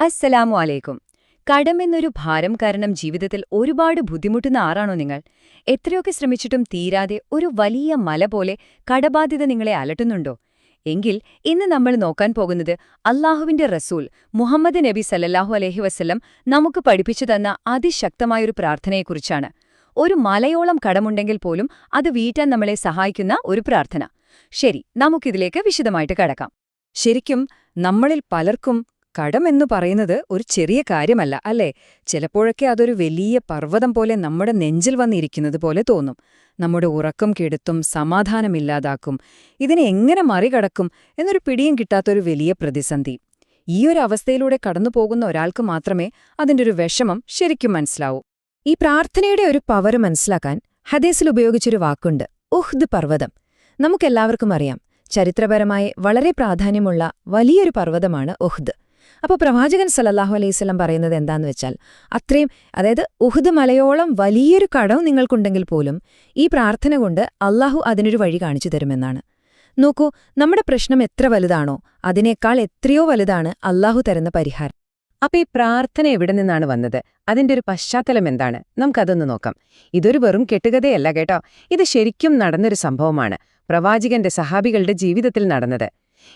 അസ്സലാമു അലൈക്കും. കടമെന്നൊരു ഭാരം കാരണം ജീവിതത്തിൽ ഒരുപാട് ബുദ്ധിമുട്ടുന്ന ആറാണോ നിങ്ങൾ? എത്രയൊക്കെ ശ്രമിച്ചിട്ടും തീരാതെ ഒരു വലിയ മല പോലെ കടബാധ്യത നിങ്ങളെ അലട്ടുന്നുണ്ടോ? എങ്കിൽ ഇന്ന് നമ്മൾ നോക്കാൻ പോകുന്നത് അള്ളാഹുവിന്റെ റസൂൽ മുഹമ്മദ് നബി സല്ലല്ലാഹു അലഹി വസല്ലം നമുക്ക് പഠിപ്പിച്ചു തന്ന അതിശക്തമായൊരു പ്രാർത്ഥനയെക്കുറിച്ചാണ്. ഒരു മലയോളം കടമുണ്ടെങ്കിൽ പോലും അത് വീട്ടാൻ നമ്മളെ സഹായിക്കുന്ന ഒരു പ്രാർത്ഥന. ശരി നമുക്കിതിലേക്ക് വിശദമായിട്ട് കടക്കാം. ശരിക്കും നമ്മളിൽ പലർക്കും കടമെന്നു പറയുന്നത് ഒരു ചെറിയ കാര്യമല്ല അല്ലേ? ചിലപ്പോഴൊക്കെ അതൊരു വലിയ പർവതം പോലെ നമ്മുടെ നെഞ്ചിൽ വന്നിരിക്കുന്നത് പോലെ തോന്നും. നമ്മുടെ ഉറക്കം കെടുത്തും സമാധാനമില്ലാതാക്കും ഇതിനെ എങ്ങനെ മറികടക്കും എന്നൊരു പിടിയും കിട്ടാത്തൊരു വലിയ പ്രതിസന്ധി. ഈ ഒരു അവസ്ഥയിലൂടെ കടന്നുപോകുന്ന ഒരാൾക്ക് മാത്രമേ അതിന്റെ ഒരു വിഷമം ശരിക്കും മനസ്സിലാവൂ. ഈ പ്രാർത്ഥനയുടെ ഒരു പവർ മനസ്സിലാക്കാൻ ഹദീസിൽ ഉപയോഗിച്ചൊരു വാക്കുണ്ട് ഉഹ്ദ് പർവതം. നമുക്കെല്ലാവർക്കും അറിയാം ചരിത്രപരമായി വളരെ പ്രാധാന്യമുള്ള വലിയൊരു പർവതമാണ് ഉഹ്ദ്. അപ്പോൾ പ്രവാചകൻ സല്ലല്ലാഹു അലൈവല്ലം പറയുന്നത് എന്താന്ന് വെച്ചാൽ അത്രയും അതായത് ഉഹുദ് മലയോളം വലിയൊരു കടം നിങ്ങൾക്കുണ്ടെങ്കിൽ പോലും ഈ പ്രാർത്ഥന കൊണ്ട് അള്ളാഹു അതിനൊരു വഴി കാണിച്ചു തരുമെന്നാണ്. നോക്കൂ നമ്മുടെ പ്രശ്നം എത്ര വലുതാണോ അതിനേക്കാൾ എത്രയോ വലുതാണ് അള്ളാഹു തരുന്ന പരിഹാരം. അപ്പോൾ ഈ പ്രാർത്ഥന എവിടെ നിന്നാണ് വന്നത്? അതിന്റെ ഒരു പശ്ചാത്തലം എന്താണ്? നമുക്കതൊന്ന് നോക്കാം. ഇതൊരു വെറും കെട്ടുകഥയല്ല കേട്ടോ. ഇത് ശരിക്കും നടന്നൊരു സംഭവമാണ്. പ്രവാചകന്റെ സഹാബികളുടെ ജീവിതത്തിൽ നടന്നത്.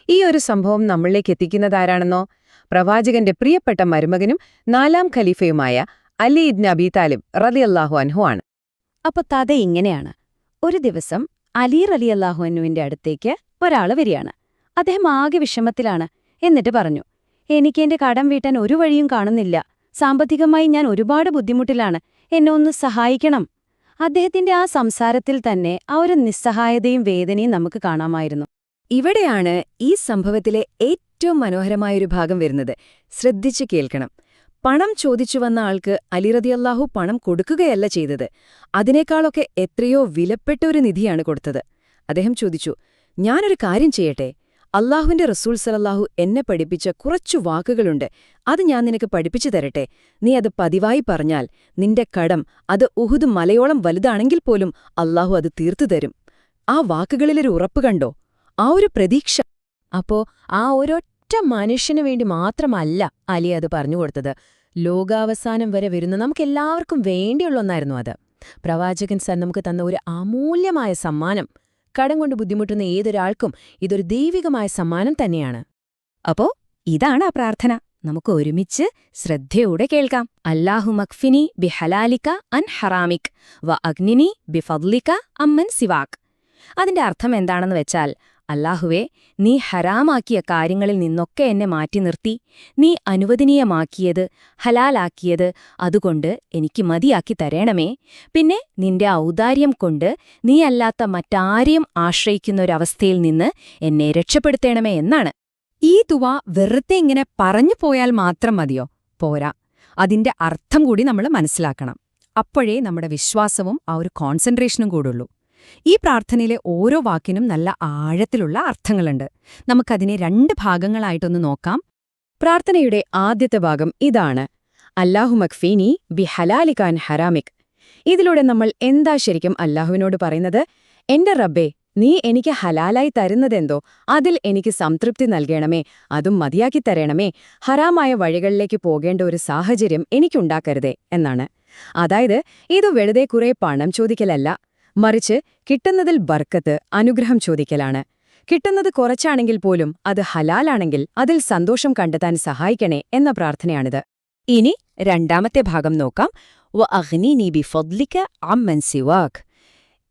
ഈ ഒരു സംഭവം നമ്മളിലേക്ക് എത്തിക്കുന്നതാരാണെന്നോ? പ്രവാചകന്റെ പ്രിയപ്പെട്ട മരുമകനും നാലാം ഖലീഫയുമായ അലി ഇബ്ൻ അബി താലിബ് റലിയല്ലാഹു അൻഹു ആണ്. അപ്പൊ കഥ ഇങ്ങനെയാണ്. ഒരു ദിവസം അലി റലിയല്ലാഹു അന്നുവിന്റെ അടുത്തേക്ക് ഒരാൾ വരികയാണ്. അദ്ദേഹം ആകെ വിഷമത്തിലാണ് എന്നിട്ട് പറഞ്ഞു എനിക്ക് എന്റെ കടം വീട്ടാൻ ഒരു വഴിയും കാണുന്നില്ല. സാമ്പത്തികമായി ഞാൻ ഒരുപാട് ബുദ്ധിമുട്ടിലാണ്. എന്നെ ഒന്ന് സഹായിക്കണം. അദ്ദേഹത്തിന്റെ ആ സംസാരത്തിൽ തന്നെ ആ ഒരു നിസ്സഹായതയും വേദനയും നമുക്ക് കാണാമായിരുന്നു. ഇവിടെയാണ് ഈ സംഭവത്തിലെ ഏറ്റവും മനോഹരമായൊരു ഭാഗം വരുന്നത്. ശ്രദ്ധിച്ചു കേൾക്കണം. പണം ചോദിച്ചു വന്ന ആൾക്ക് അലിറതിയല്ലാഹു പണം കൊടുക്കുകയല്ല ചെയ്തത്. അതിനേക്കാളൊക്കെ എത്രയോ വിലപ്പെട്ട ഒരു നിധിയാണ് കൊടുത്തത്. അദ്ദേഹം ചോദിച്ചു ഞാനൊരു കാര്യം ചെയ്യട്ടെ? അള്ളാഹുവിന്റെ റസൂൽ സലല്ലാഹു എന്നെ പഠിപ്പിച്ച കുറച്ചു വാക്കുകളുണ്ട്. അത് ഞാൻ നിനക്ക് പഠിപ്പിച്ചു തരട്ടെ. നീ അത് പതിവായി പറഞ്ഞാൽ നിന്റെ കടം അത് ഉഹുദ് മലയോളം വലുതാണെങ്കിൽ പോലും അള്ളാഹു അത് തീർത്തു തരും ആ വാക്കുകളിലൊരു ഉറപ്പ് കണ്ടോ? ആ ഒരു പ്രതീക്ഷ. അപ്പോ ആ ഒരൊറ്റ മനുഷ്യനു വേണ്ടി മാത്രമല്ല അലി അത് പറഞ്ഞു കൊടുത്തത്. ലോകാവസാനം വരെ വരുന്ന നമുക്കെല്ലാവർക്കും വേണ്ടിയുള്ള ഒന്നായിരുന്നു അത്. പ്രവാചകൻ സർ നമുക്ക് തന്ന ഒരു അമൂല്യമായ സമ്മാനം. കടം കൊണ്ട് ബുദ്ധിമുട്ടുന്ന ഏതൊരാൾക്കും ഇതൊരു ദൈവികമായ സമ്മാനം തന്നെയാണ്. അപ്പോ ഇതാണ് ആ പ്രാർത്ഥന. നമുക്ക് ഒരുമിച്ച് ശ്രദ്ധയോടെ കേൾക്കാം. അല്ലാഹു മക്ഫിനി ബിഹലാലിക അൻ ഹറാമിക് വ അഗ്നിനി ബിഫദ്ലിക അമ്മൻ സിവാക്. അതിന്റെ അർത്ഥം എന്താണെന്ന് വെച്ചാൽ അല്ലാഹുവേ നീ ഹരാമാക്കിയ കാര്യങ്ങളിൽ നിന്നൊക്കെ എന്നെ മാറ്റി നിർത്തി. നീ അനുവദനീയമാക്കിയത് ഹലാലാക്കിയത് അതുകൊണ്ട് എനിക്ക് മതിയാക്കി തരേണമേ. പിന്നെ നിന്റെ ഔദാര്യം കൊണ്ട് നീ നീയല്ലാത്ത മറ്റാരെയും ആശ്രയിക്കുന്നൊരവസ്ഥയിൽ നിന്ന് എന്നെ രക്ഷപ്പെടുത്തേണമേ എന്നാണ്. ഈ തുവ വെറുതെ ഇങ്ങനെ പറഞ്ഞു പോയാൽ മാത്രം മതിയോ? പോരാ. അതിന്റെ അർത്ഥം കൂടി നമ്മൾ മനസ്സിലാക്കണം. അപ്പോഴേ നമ്മുടെ വിശ്വാസവും ആ ഒരു കോൺസെൻട്രേഷനും കൂടുള്ളൂ. ഈ പ്രാർത്ഥനയിലെ ഓരോ വാക്കിനും നല്ല ആഴത്തിലുള്ള അർത്ഥങ്ങളുണ്ട്. നമുക്കതിനെ രണ്ട് ഭാഗങ്ങളായിട്ടൊന്ന് നോക്കാം. പ്രാർത്ഥനയുടെ ആദ്യത്തെ ഭാഗം ഇതാണ്. അല്ലാഹു മക്ഫീനി ബി ഹലാലിഖാൻ ഹറാമിക്. ഇതിലൂടെ നമ്മൾ എന്താ ശരിക്കും അല്ലാഹുവിനോട് പറയുന്നത്? എന്റെ റബ്ബേ നീ എനിക്ക് ഹലാലായി തരുന്നതെന്തോ? അതിൽ എനിക്ക് സംതൃപ്തി നൽകണമേ അതും മതിയാക്കി തരണമേ. ഹറാമായ വഴികളിലേക്ക് പോകേണ്ട ഒരു സാഹചര്യം എനിക്കുണ്ടാക്കരുതേ എന്നാണ്. അതായത് ഇത് വെറുതെ കുറെ പണം ചോദിക്കലല്ല. മറിച്ച് കിട്ടുന്നതിൽ ബർക്കത്ത് അനുഗ്രഹം ചോദിക്കലാണ്. കിട്ടുന്നത് കുറച്ചാണെങ്കിൽ പോലും അത് ഹലാലാണെങ്കിൽ അതിൽ സന്തോഷം കണ്ടെത്താൻ സഹായിക്കണേ എന്ന പ്രാർത്ഥനയാണിത്. ഇനി രണ്ടാമത്തെ ഭാഗം നോക്കാം. വ അഗ്നി നീ ബി ഫദ്ലിക്ക അമ്മൻ സിവാഖ്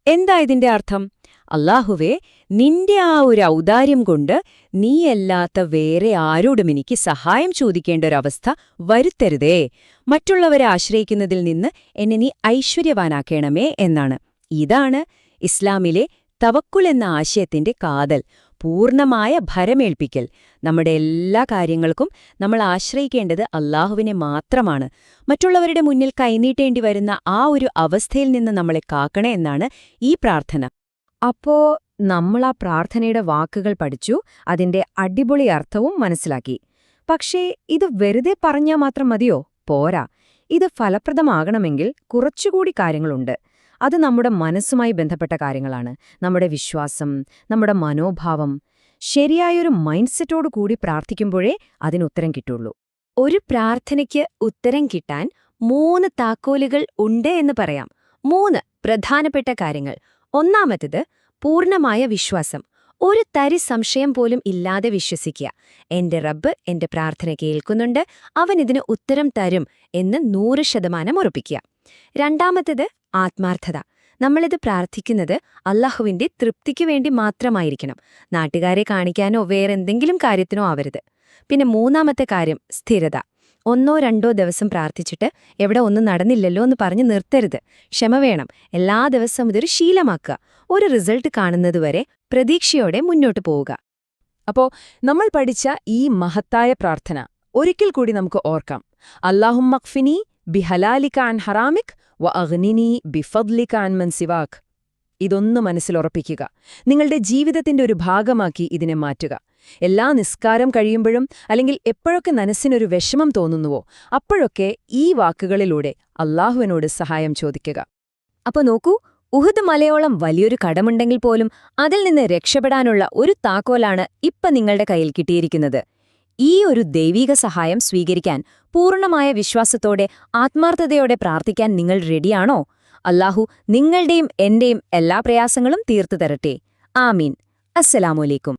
എന്താ ഇതിന്റെ അർത്ഥം? അള്ളാഹുവേ നിന്റെ ആ ഒരു ഔദാര്യം കൊണ്ട് നീയല്ലാത്ത വേറെ ആരോടും എനിക്ക് സഹായം ചോദിക്കേണ്ട ഒരവസ്ഥ വരുത്തരുതേ. മറ്റുള്ളവരെ ആശ്രയിക്കുന്നതിൽ നിന്ന് എന്നെ നീ ഐശ്വര്യവാനാക്കേണമേ എന്നാണ്. ഇതാണ് ഇസ്ലാമിലെ തവക്കുൽ എന്ന ആശയത്തിന്റെ കാതൽ പൂർണമായ ഭരമേൽപ്പിക്കൽ. നമ്മുടെ എല്ലാ കാര്യങ്ങൾക്കും നമ്മൾ ആശ്രയിക്കേണ്ടത് അള്ളാഹുവിനെ മാത്രമാണ്. മറ്റുള്ളവരുടെ മുന്നിൽ കൈനീട്ടേണ്ടി വരുന്ന ആ ഒരു അവസ്ഥയിൽ നിന്ന് നമ്മളെ കാക്കണേ എന്നാണ് ഈ പ്രാർത്ഥന. അപ്പോ നമ്മൾ ആ പ്രാർത്ഥനയുടെ വാക്കുകൾ പഠിച്ചു അതിന്റെ അടിപൊളി അർത്ഥവും മനസ്സിലാക്കി. പക്ഷേ ഇത് വെറുതെ പറഞ്ഞാൽ മാത്രം മതിയോ? പോരാ. ഇത് ഫലപ്രദമാകണമെങ്കിൽ കുറച്ചുകൂടി കാര്യങ്ങളുണ്ട്. അത് നമ്മുടെ മനസ്സുമായി ബന്ധപ്പെട്ട കാര്യങ്ങളാണ്. നമ്മുടെ വിശ്വാസം നമ്മുടെ മനോഭാവം. ശരിയായൊരു മൈൻഡ് സെറ്റോടു കൂടി പ്രാർത്ഥിക്കുമ്പോഴേ അതിനുത്തരം കിട്ടുള്ളൂ. ഒരു പ്രാർത്ഥനയ്ക്ക് ഉത്തരം കിട്ടാൻ മൂന്ന് താക്കോലുകൾ ഉണ്ട് എന്ന് പറയാം. മൂന്ന് പ്രധാനപ്പെട്ട കാര്യങ്ങൾ. ഒന്നാമത്തത് പൂർണമായ വിശ്വാസം. ഒരു തരി സംശയം പോലും ഇല്ലാതെ വിശ്വസിക്കുക. എന്റെ റബ്ബ് എന്റെ പ്രാർത്ഥന കേൾക്കുന്നുണ്ട്. അവൻ ഇതിന് ഉത്തരം തരും എന്ന് നൂറ് ശതമാനം ഉറപ്പിക്കുക. രണ്ടാമത്തേത് ആത്മാർത്ഥത. നമ്മളിത് പ്രാർത്ഥിക്കുന്നത് അള്ളാഹുവിന്റെ തൃപ്തിക്ക് വേണ്ടി മാത്രമായിരിക്കണം. നാട്ടുകാരെ കാണിക്കാനോ വേറെന്തെങ്കിലും കാര്യത്തിനോ ആവരുത്. പിന്നെ മൂന്നാമത്തെ കാര്യം സ്ഥിരത. ഒന്നോ രണ്ടോ ദിവസം പ്രാർത്ഥിച്ചിട്ട് എവിടെ ഒന്നും നടന്നില്ലല്ലോ എന്ന് പറഞ്ഞ് നിർത്തരുത്. ക്ഷമ വേണം. എല്ലാ ദിവസവും ഇതൊരു ശീലമാക്കുക. ഒരു റിസൾട്ട് കാണുന്നതുവരെ പ്രതീക്ഷയോടെ മുന്നോട്ട് പോവുക. അപ്പോൾ നമ്മൾ പഠിച്ച ഈ മഹത്തായ പ്രാർത്ഥന ഒരിക്കൽ കൂടി നമുക്ക് ഓർക്കാം. അല്ലാഹും മക്ഫിനി ബിഹലാലിക അൻ ഹറാമിക് വ അഗ്നിനി ബിഫദ്ലിക അൻ മൻസിവാക് ഇതൊന്ന് മനസ്സിലുറപ്പിക്കുക നിങ്ങളുടെ ജീവിതത്തിന്റെ ഒരു ഭാഗമാക്കി ഇതിനെ മാറ്റുക. എല്ലാ നിസ്കാരം കഴിയുമ്പോഴും അല്ലെങ്കിൽ എപ്പോഴൊക്കെ മനസ്സിനൊരു വിഷമം തോന്നുന്നുവോ അപ്പോഴൊക്കെ ഈ വാക്കുകളിലൂടെ അള്ളാഹുവിനോട് സഹായം ചോദിക്കുക. അപ്പൊ നോക്കൂ ഉഹുദ് മലയോളം വലിയൊരു കടമുണ്ടെങ്കിൽ പോലും അതിൽ നിന്ന് രക്ഷപ്പെടാനുള്ള ഒരു താക്കോലാണ് ഇപ്പൊ നിങ്ങളുടെ കയ്യിൽ കിട്ടിയിരിക്കുന്നത്. ഈ ഒരു ദൈവീക സഹായം സ്വീകരിക്കാൻ പൂർണമായ വിശ്വാസത്തോടെ ആത്മാർത്ഥതയോടെ പ്രാർത്ഥിക്കാൻ നിങ്ങൾ റെഡിയാണോ? അല്ലാഹു നിങ്ങളുടെയും എന്റെയും എല്ലാ പ്രയാസങ്ങളും തീർത്തു തരട്ടെ ആമീൻ അസ്സലാമലൈക്കും